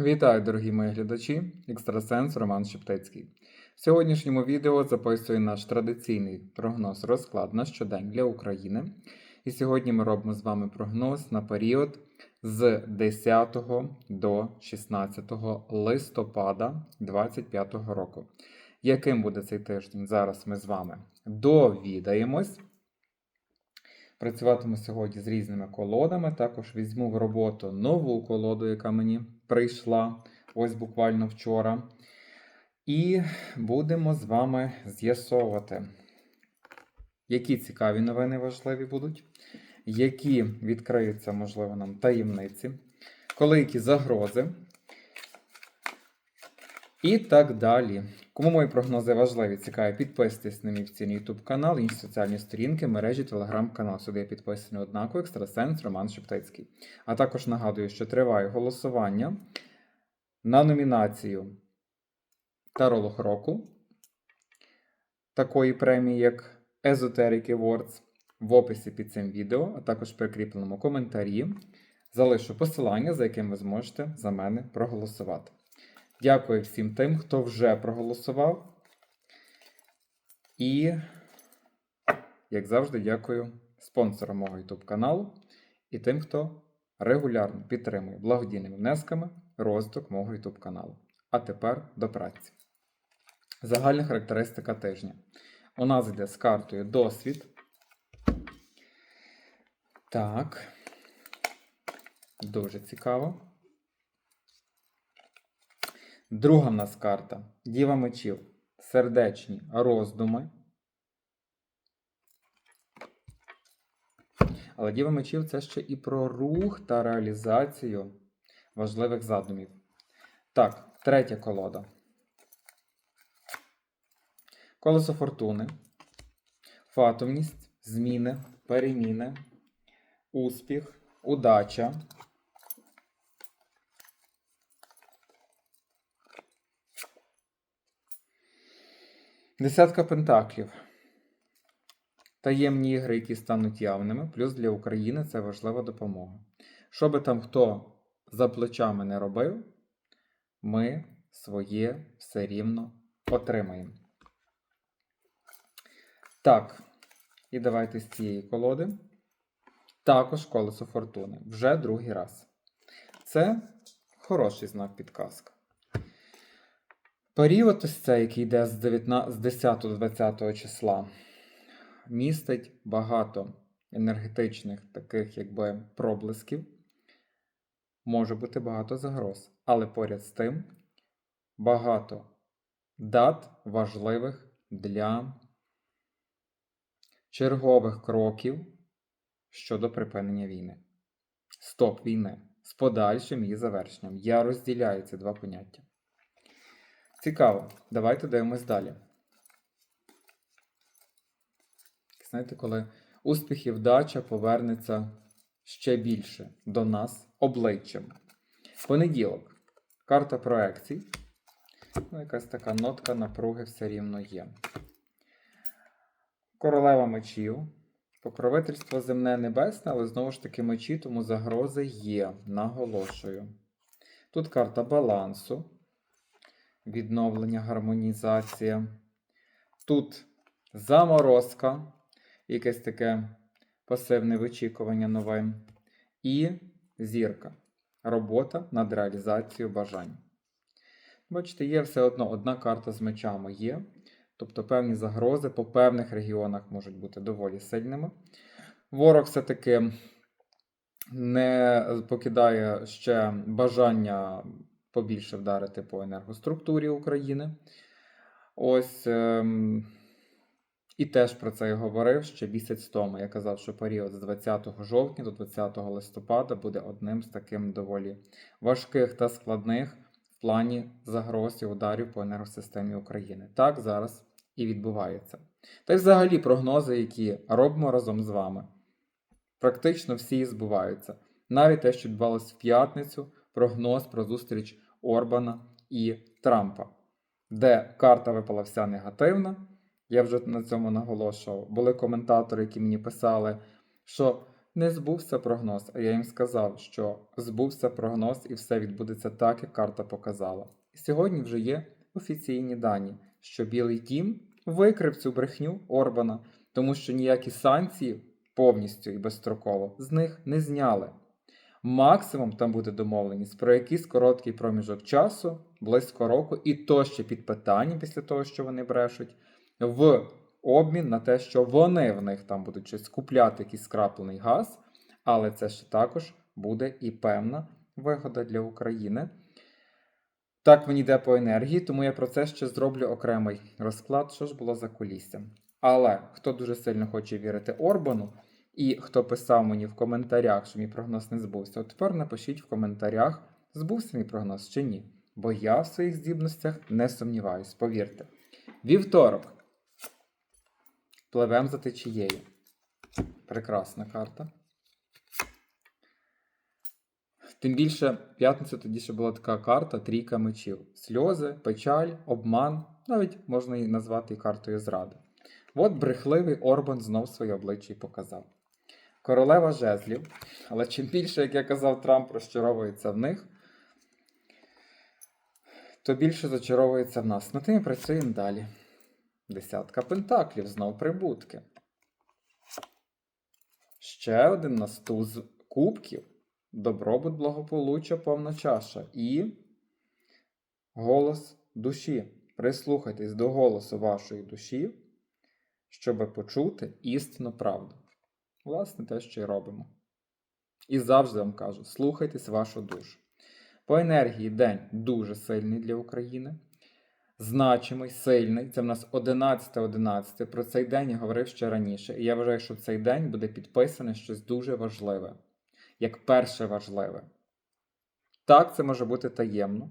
Вітаю, дорогі мої глядачі, екстрасенс Роман Шептицький. В сьогоднішньому відео записую наш традиційний прогноз розклад на щодень для України. І сьогодні ми робимо з вами прогноз на період з 10 до 16 листопада 2025 року. Яким буде цей тиждень? Зараз ми з вами довідаємось. Працюватиму сьогодні з різними колодами. Також візьму в роботу нову колоду, яка мені прийшла ось буквально вчора. І будемо з вами з'ясовувати, які цікаві новини важливі будуть, які відкриються, можливо, нам таємниці, коли які загрози. І так далі. Кому мої прогнози важливі, цікаві, підписуйтесь на мій офіційний YouTube канал, інші соціальні сторінки, мережі, телеграм-канал. Сюди я підписаний однаково, екстрасенс Роман Шептицький. А також нагадую, що триває голосування на номінацію Таролог року такої премії, як Esoteric Awards, в описі під цим відео, а також в прикріпленому коментарі. Залишу посилання, за яким ви зможете за мене проголосувати. Дякую всім тим, хто вже проголосував. І, як завжди, дякую спонсорам мого YouTube каналу і тим, хто регулярно підтримує благодійними внесками розвиток мого YouTube каналу. А тепер до праці. Загальна характеристика тижня. У нас йде з картою досвід. Так. Дуже цікаво. Друга в нас карта Діва мечів. Сердечні роздуми. Але Діва мечів це ще і про рух та реалізацію важливих задумів. Так, третя колода. Колесо фортуни. Фатомність, зміни, переміни, успіх, удача. Десятка пентаклів. Таємні ігри, які стануть явними, плюс для України це важлива допомога. Що би там хто за плечами не робив, ми своє все рівно отримаємо. Так, і давайте з цієї колоди. Також колесо фортуни. Вже другий раз. Це хороший знак підказка. Період ось цей, який йде з 19, з 10 до 20 числа, містить багато енергетичних таких якби проблисків. Може бути багато загроз, але поряд з тим багато дат важливих для чергових кроків щодо припинення війни. Стоп війни з подальшим її завершенням. Я розділяю ці два поняття. Цікаво. Давайте дивимось далі. Знаєте, коли успіх і вдача повернеться ще більше до нас обличчям. Понеділок. Карта проекцій. Ну, якась така нотка напруги все рівно є. Королева мечів. Покровительство земне небесне, але знову ж таки мечі, тому загрози є. Наголошую. Тут карта балансу відновлення, гармонізація. Тут заморозка, якесь таке пасивне вичікування нове. І зірка. Робота над реалізацією бажань. Бачите, є все одно одна карта з мечами є. Тобто певні загрози по певних регіонах можуть бути доволі сильними. Ворог все-таки не покидає ще бажання побільше вдарити по енергоструктурі України. Ось ем, і теж про це я говорив ще місяць тому. Я казав, що період з 20 жовтня до 20 листопада буде одним з таким доволі важких та складних в плані загроз і ударів по енергосистемі України. Так зараз і відбувається. Та й взагалі прогнози, які робимо разом з вами, практично всі збуваються. Навіть те, що відбувалося в п'ятницю, прогноз про зустріч Орбана і Трампа, де карта випала вся негативна. Я вже на цьому наголошував. Були коментатори, які мені писали, що не збувся прогноз, а я їм сказав, що збувся прогноз і все відбудеться так, як карта показала. Сьогодні вже є офіційні дані, що Білий Дім викрив цю брехню Орбана, тому що ніякі санкції повністю і безстроково з них не зняли. Максимум там буде домовленість про якийсь короткий проміжок часу, близько року, і то ще під питанням після того, що вони брешуть, в обмін на те, що вони в них там будуть щось купляти якийсь скраплений газ, але це ще також буде і певна вигода для України. Так мені йде по енергії, тому я про це ще зроблю окремий розклад, що ж було за куліссям. Але хто дуже сильно хоче вірити Орбану, і хто писав мені в коментарях, що мій прогноз не збувся, от тепер напишіть в коментарях, збувся мій прогноз чи ні. Бо я в своїх здібностях не сумніваюсь, повірте. Вівторок. Пливем за течією. Прекрасна карта. Тим більше, п'ятниця тоді ще була така карта трійка мечів. Сльози, печаль, обман, навіть можна її назвати і картою зради. От брехливий Орбан знов своє обличчя й показав. Королева жезлів, але чим більше, як я казав, Трамп розчаровується в них, то більше зачаровується в нас. Над тим і працюємо далі. Десятка пентаклів, знов прибутки. Ще один настуз кубків. Добробут, благополуччя, повна чаша. І голос душі. Прислухайтесь до голосу вашої душі, щоб почути істинну правду. Власне, те, що й робимо. І завжди вам кажу: слухайтесь вашу душу. По енергії день дуже сильний для України. Значимий, сильний. Це в нас 11-11. Про цей день я говорив ще раніше. І я вважаю, що в цей день буде підписане щось дуже важливе, як перше важливе. Так, це може бути таємно.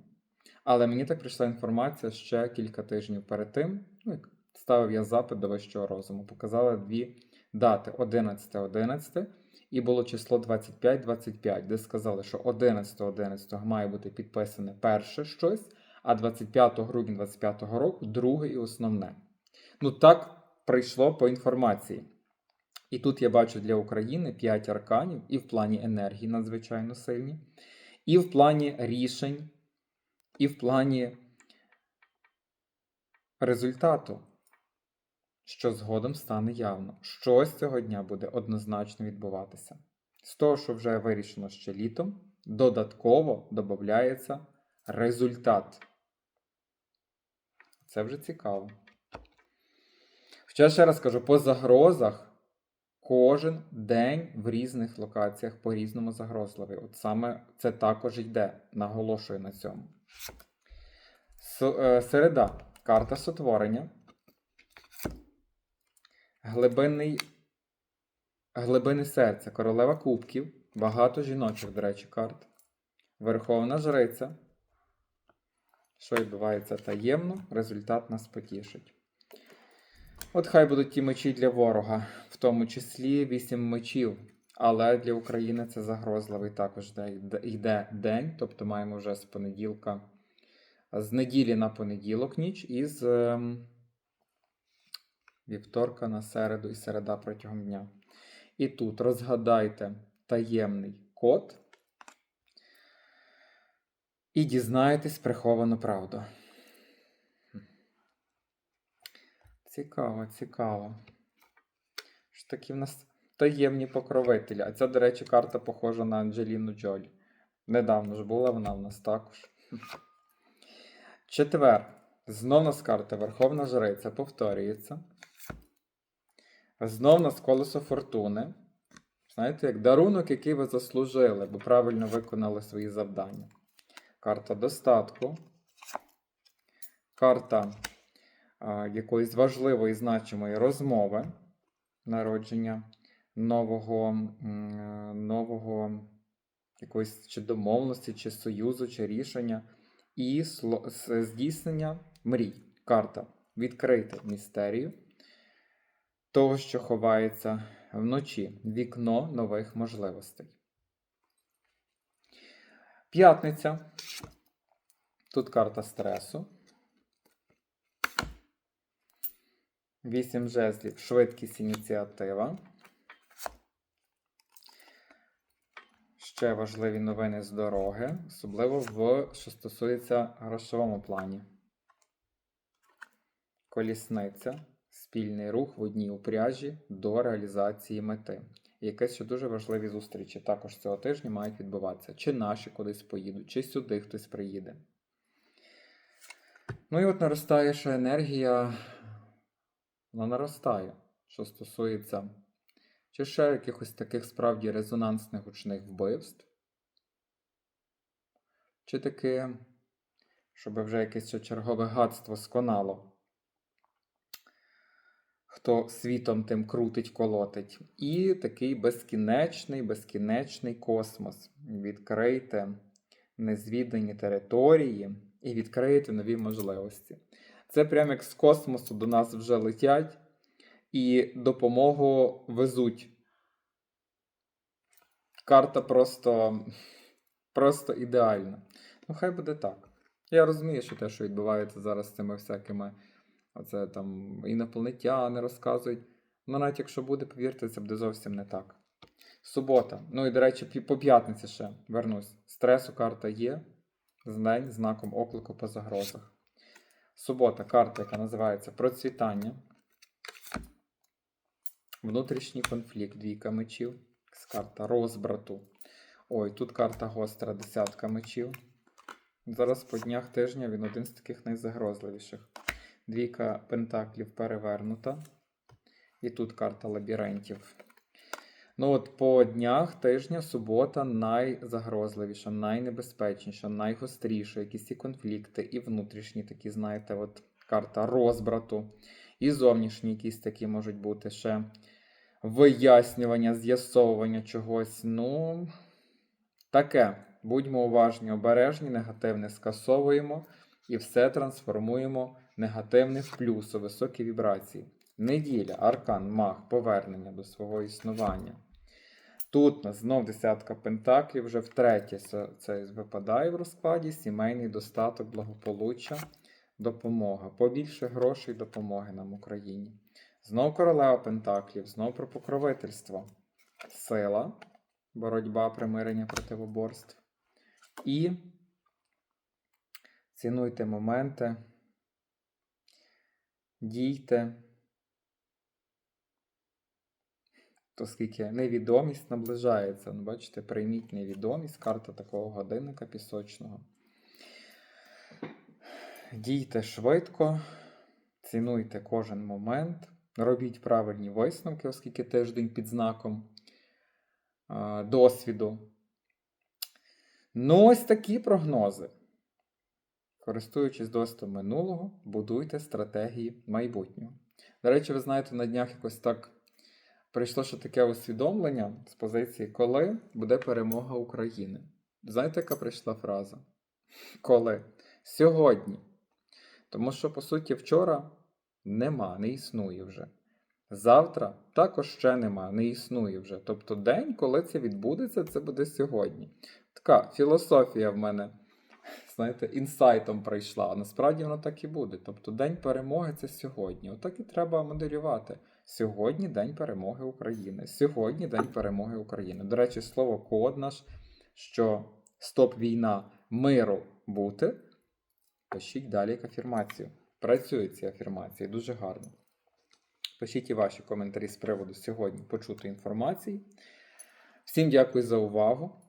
Але мені так прийшла інформація ще кілька тижнів перед тим. Ну, як ставив я запит до вищого розуму. Показали дві дати 11-11 і було число 25-25, де сказали, що 11-11 має бути підписане перше щось, а 25 грудня 25 року друге і основне. Ну так прийшло по інформації. І тут я бачу для України 5 арканів, і в плані енергії надзвичайно сильні, і в плані рішень, і в плані результату що згодом стане явно. Щось цього дня буде однозначно відбуватися. З того, що вже вирішено ще літом, додатково додається результат. Це вже цікаво. Ще ще раз кажу, по загрозах кожен день в різних локаціях по-різному загрозливий. От саме це також йде, наголошую на цьому. Е, Середа. Карта сотворення глибинний, глибини серця, королева кубків, багато жіночих, до речі, карт. Верховна жриця. Що відбувається таємно, результат нас потішить. От хай будуть ті мечі для ворога, в тому числі вісім мечів. Але для України це загрозливий також йде день, тобто маємо вже з понеділка, з неділі на понеділок ніч і з ем, вівторка на середу і середа протягом дня. І тут розгадайте таємний код і дізнаєтесь приховану правду. Цікаво, цікаво. Що такі в нас таємні покровителі. А ця, до речі, карта похожа на Анджеліну Джолі. Недавно ж була вона в нас також. Четвер. Знов у нас карта Верховна Жриця повторюється. Знов нас колесо фортуни. Знаєте, як дарунок, який ви заслужили, бо правильно виконали свої завдання. Карта достатку. Карта а, якоїсь важливої значимої розмови. Народження нового, нового якоїсь чи домовленості, чи союзу, чи рішення. І здійснення мрій. Карта відкрити містерію того, що ховається вночі. Вікно нових можливостей. П'ятниця. Тут карта стресу. Вісім жезлів. Швидкість ініціатива. Ще важливі новини з дороги, особливо в що стосується грошовому плані. Колісниця, спільний рух в одній упряжі до реалізації мети. І якісь ще дуже важливі зустрічі також цього тижня мають відбуватися. Чи наші кудись поїдуть, чи сюди хтось приїде. Ну і от наростає ще енергія. Вона наростає, що стосується чи ще якихось таких справді резонансних гучних вбивств. Чи таки, щоб вже якесь чергове гадство сконало. Хто світом тим крутить, колотить. І такий безкінечний, безкінечний космос. Відкрийте незвідані території і відкриєте нові можливості. Це прямо як з космосу до нас вже летять і допомогу везуть. Карта просто, просто ідеальна. Ну, хай буде так. Я розумію, що те, що відбувається зараз з цими всякими, оце там інопланетяни розказують. Ну, навіть якщо буде, повірте, це буде зовсім не так. Субота. Ну і, до речі, по п'ятниці ще вернусь. Стресу карта є. День знаком оклику по загрозах. Субота карта, яка називається Процвітання. Внутрішній конфлікт, двійка мечів. Карта розбрату. Ой, тут карта гостра, десятка мечів. Зараз по днях тижня він один з таких найзагрозливіших. Двійка пентаклів перевернута. І тут карта лабіринтів. Ну от по днях тижня субота найзагрозливіша, найнебезпечніша, найгостріша. Якісь і конфлікти, і внутрішні такі, знаєте, от карта розбрату, і зовнішні якісь такі можуть бути ще вияснювання, з'ясовування чогось. Ну, таке. Будьмо уважні, обережні, негативне скасовуємо і все трансформуємо негативне в плюс у високі вібрації. Неділя, аркан, маг, повернення до свого існування. Тут нас знов десятка пентаклів, вже втретє це випадає в розкладі. Сімейний достаток, благополуччя, допомога. Побільше грошей допомоги нам Україні. Знов королева пентаклів, знов про покровительство. Сила, боротьба, примирення противоборств. І цінуйте моменти, дійте. Оскільки невідомість наближається. Ну, бачите, прийміть невідомість, карта такого годинника пісочного. Дійте швидко, цінуйте кожен момент, робіть правильні висновки, оскільки тиждень під знаком а, досвіду. Ну, ось такі прогнози. Користуючись досвідом минулого, будуйте стратегії майбутнього. До речі, ви знаєте, на днях якось так прийшло ще таке усвідомлення з позиції, коли буде перемога України. Знаєте, яка прийшла фраза? Коли? Сьогодні. Тому що, по суті, вчора нема, не існує вже. Завтра також ще нема, не існує вже. Тобто день, коли це відбудеться, це буде сьогодні. Така філософія в мене, знаєте, інсайтом прийшла. А насправді воно так і буде. Тобто день перемоги це сьогодні. Отак і треба моделювати. Сьогодні День перемоги України. Сьогодні День перемоги України. До речі, слово код наш, що стоп війна миру бути. Пишіть далі як афірмацію. Працюють ці афірмації дуже гарно. Пишіть і ваші коментарі з приводу сьогодні почутої інформації. Всім дякую за увагу.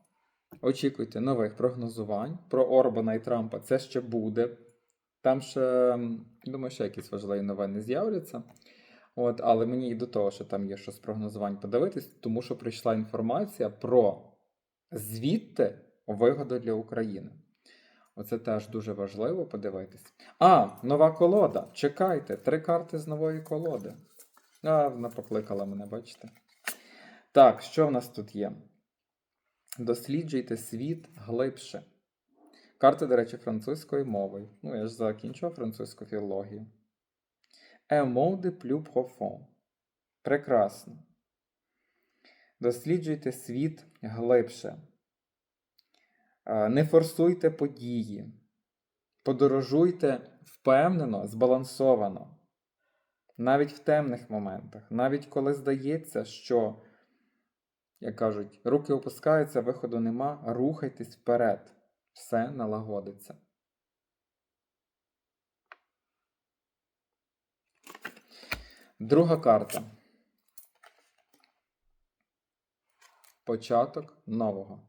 Очікуйте нових прогнозувань про Орбана і Трампа. Це ще буде. Там ще, думаю, ще якісь важливі новини з'являться. От, але мені і до того, що там є що з прогнозувань подивитись, тому що прийшла інформація про звідти вигоду для України. Оце теж дуже важливо подивитись. А, нова колода. Чекайте, три карти з нової колоди. А, вона покликала мене, бачите? Так, що в нас тут є? Досліджуйте світ глибше. Карти, до речі, французькою мовою. Ну, я ж закінчував французьку філологію. Monde plus profond. Прекрасно. Досліджуйте світ глибше. Не форсуйте події. Подорожуйте впевнено, збалансовано. Навіть в темних моментах, навіть коли здається, що Як кажуть, руки опускаються, виходу нема, рухайтесь вперед. Все налагодиться. Друга карта. Початок нового.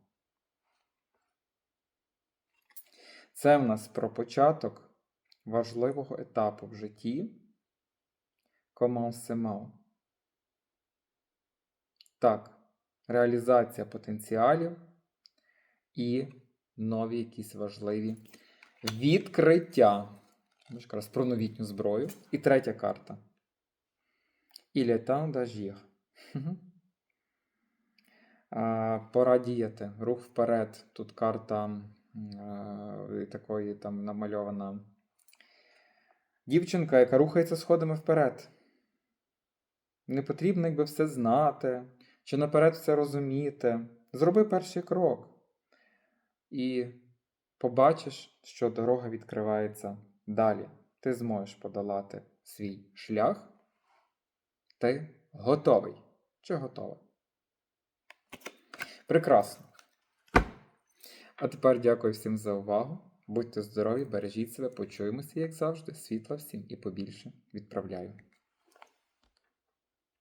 Це в нас про початок важливого етапу в житті. Commencement. Так, реалізація потенціалів і нові якісь важливі відкриття. Ну, Якраз про новітню зброю. І третя карта. Мгм. А, Пора діяти. Рух вперед. Тут карта м, такої там намальована дівчинка, яка рухається сходами вперед. Не потрібно якби все знати, чи наперед все розуміти. Зроби перший крок. І побачиш, що дорога відкривається далі. Ти зможеш подолати свій шлях. Ти готовий. Чи готова? Прекрасно. А тепер дякую всім за увагу. Будьте здорові, бережіть себе, почуємося, як завжди. Світла всім і побільше відправляю.